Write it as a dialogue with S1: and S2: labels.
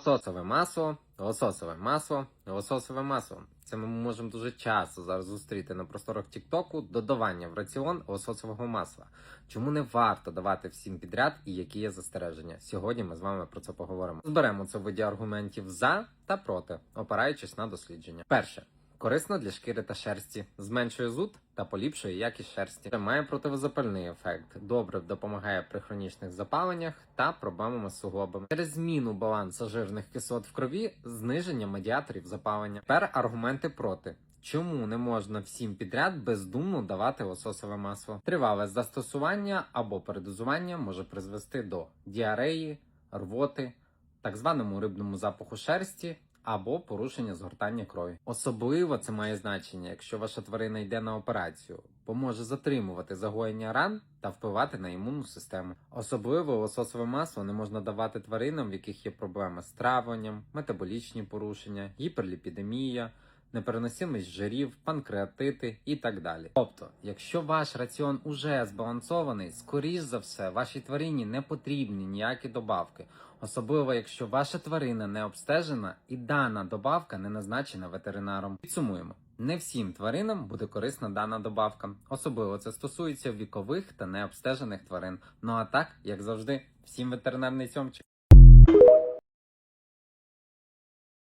S1: Лососове масло, лососове масло, лососове масло. Це ми можемо дуже часто зараз зустріти на просторах Тіктоку додавання в раціон лососового масла. Чому не варто давати всім підряд і які є застереження? Сьогодні ми з вами про це поговоримо. Зберемо це в виді аргументів за та проти, опираючись на дослідження. Перше. Корисно для шкіри та шерсті, зменшує зуд та поліпшує якість шерсті. Має противозапальний ефект, добре допомагає при хронічних запаленнях та проблемами з суглобами. Через зміну балансу жирних кислот в крові, зниження медіаторів запалення. Тепер аргументи проти. Чому не можна всім підряд бездумно давати лососове масло? Тривале застосування або передозування може призвести до діареї, рвоти, так званому рибному запаху шерсті або порушення згортання крові. Особливо це має значення, якщо ваша тварина йде на операцію, бо може затримувати загоєння ран та впливати на імунну систему. Особливо лососове масло не можна давати тваринам, в яких є проблеми з травленням, метаболічні порушення, гіперліпідемія. Непереносимість жирів, панкреатити і так далі. Тобто, якщо ваш раціон уже збалансований, скоріш за все, вашій тварині не потрібні ніякі добавки, особливо якщо ваша тварина не обстежена і дана добавка не назначена ветеринаром. Підсумуємо. Не всім тваринам буде корисна дана добавка. Особливо це стосується вікових та необстежених тварин. Ну а так, як завжди, всім ветеринарний сьомчик.